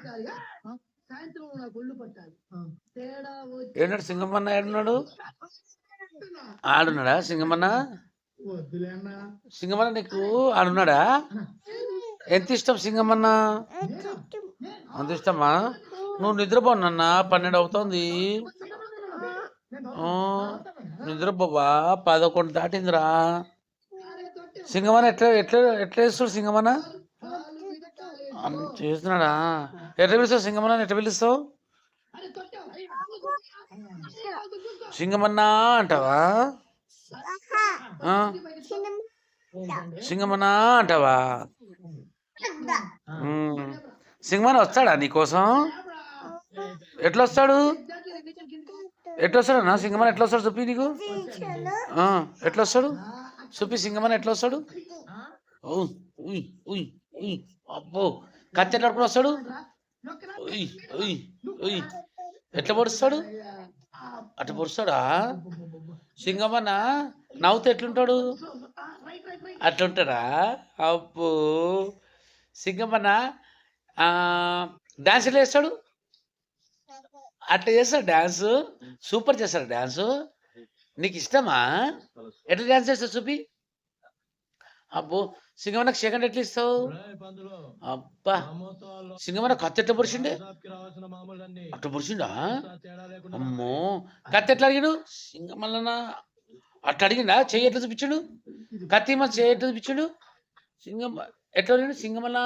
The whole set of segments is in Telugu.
పెట్టాలిగా సాయంత్రం నాకు ఒళ్ళు పట్టాలి. తేడా వచ్చి ఏనాడు సింగమన్న ఏడున్నాడు? ఆడున్నాడా. సింగమన్న సింగమన్న నీకు ఆడున్నాడా? ఎంత ఇష్టం సింగమన్న అంత ఇష్టమా? నువ్వు నిద్రపోనన్న పన్నెండు అవుతుంది. నిద్రపోవా పదకొండు దాటిందిరా. సింగమన్న ఎట్లా ఎట్లా ఎట్లా వేస్తాడు సింగమన్న చేస్తున్నాడా? ఎట్లా పిలుస్తావు? సింగమన్న ఎట్లా పిలుస్తావు? సింగమన్న అంటావా? సింగమన్న అంటావా. సింగమన్న. వస్తాడా నీకోసం ఎట్లా వస్తాడు ఎట్లా వస్తాడు నా సింగమన్న ఎట్లా వస్తాడు చూపి నీకు? ఆ, ఎట్లా వస్తాడు చూపి సింగమన్న ఎట్లా వస్తాడు ఉయ్, ఉయ్, ఉయ్, ఉయ్. అబ్బో. కత్తి ఎట్లా పట్టుకుని వస్తాడు. ఎట్లా పొడుస్తాడు? అట్లా పొడుస్తాడా? సింగమన్న నవ్వుతే ఎట్లుంటాడు? అట్లుంటాడా? అబ్బో. సింగమన్న డాన్స్ ఎట్లా చేస్తాడు? అట్లా చేస్తాడు డాన్స్ సూపర్ చేస్తాడు డాన్స్ నీకు ఇష్టమా? ఎట్లా డాన్స్ చేస్తావు చూపి? అబ్బో. సింగమన్నకు సెకండ్ ఎట్లా ఇస్తావు? అబ్బా. సింగమన్న కత్తి ఎట్లా పొడిచిండే? అట్లా పొడిచిండా? అమ్మో. కత్తి ఎట్లా అడిగాడు? సింగమల్లన అట్లా అడిగిండా? చెయ్యి ఎట్లా చూపించాడు? కత్తి మన చెయ్యి ఎట్లా చూపించాడు? సింగం ఎట్లా లేడు సింగమల్ల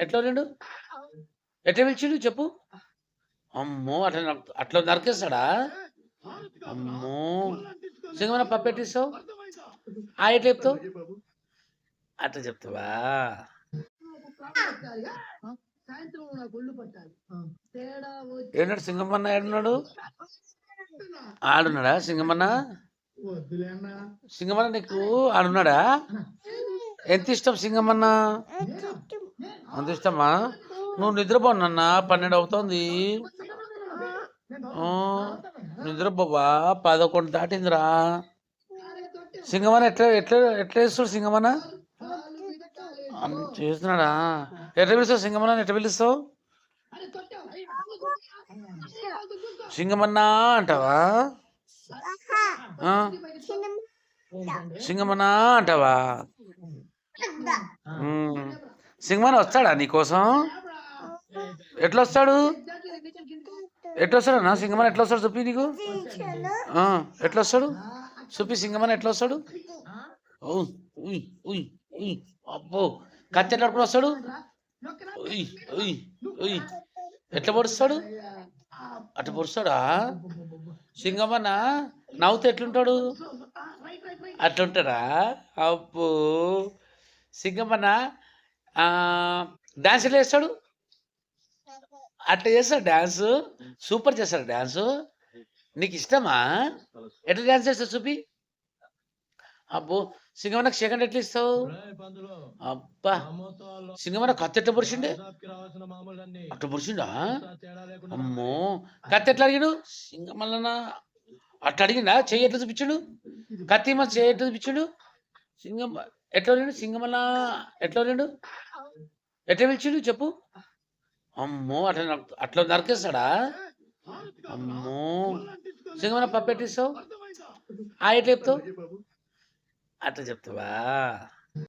ఎట్లా లేడు ఎట్లా పిలిచాడు? చెప్పు. అమ్మో అట్లా అట్లా నరికేస్తాడా? అమ్మో. సింగమన్న పప్పు ఎట్టిస్తావు ఆ ఎట్లా చెప్తావు? అట్లా చెప్తావా? ఏడున్నాడు సింగమన్న ఏడున్నాడు? ఆడున్నాడా సింగమన్న? సింగమన్న నీకు ఆడున్నాడా? ఎంత ఇష్టం సింగమన్న? అంత ఇష్టమా? నువ్వు నిద్రపోనన్న పన్నెండు అవుతుంది. నిద్రపోవా పదకొండు దాటిందిరా. సింగమన్న ఎట్లా ఎట్లా ఎట్లా వేస్తాడు సింగమన్న? చేస్తున్నాడా? ఎట్లా పిలుస్తావు? సింగమన్న ఎట్లా పిలుస్తావు? సింగమన్న అంటావా? ఆ? సింగమన్న. అంటావా. సింగమన్న. వస్తాడా నీకోసం ఎట్లా వస్తాడు ఎట్లా వస్తాడు నా సింగమన్న ఎట్లా వస్తాడు చూపి నీకు? ఆ, ఎట్లా వస్తాడు చూపి సింగమన్న ఎట్లా వస్తాడు ఉయ్, ఉయ్. అబ్బో కత్తి ఎట్లా పట్టుకుని వస్తాడు ఎట్లా పొడుస్తాడు? అట్లా పొడుస్తాడా? సింగమన్న నవ్వుతే ఎట్లుంటాడు? అట్లుంటాడా? అబ్బో సింగమన్న ఆ, డాన్స్ ఎట్లా చేస్తాడు అట్లా చేస్తాడు డాన్స్? సూపర్ చేస్తాడు డాన్స్? నీకు ఇష్టమా? ఎట్లా డాన్స్ చేస్తాడు చూపి అబ్బో సింగమన్నకు సెకండ్ ఎట్లా ఇస్తావు? అబ్బా సింగమన్న కత్తి ఎట్లా పొడిచిండే? అట్లా పొడిచిండా? అమ్మో కత్తి ఎట్లా అడిగాడు? సింగమల్లన అట్లా అడిగిండా? చెయ్యి ఎట్లా చూపించాడు? కత్తి మన చెయ్యి ఎట్లా చూపించాడు? సింగం ఎట్లా లేడు సింగమల్ల ఎట్లా లేడు ఎట్లా పిలిచాడు? చెప్పు. అమ్మో అట్లా అట్లా నరికేస్తాడా? అమ్మో సింగమన్న పప్పు ఎట్టిస్తావు ఆ ఎట్లా చెప్తావు? అట్లా చెప్తావా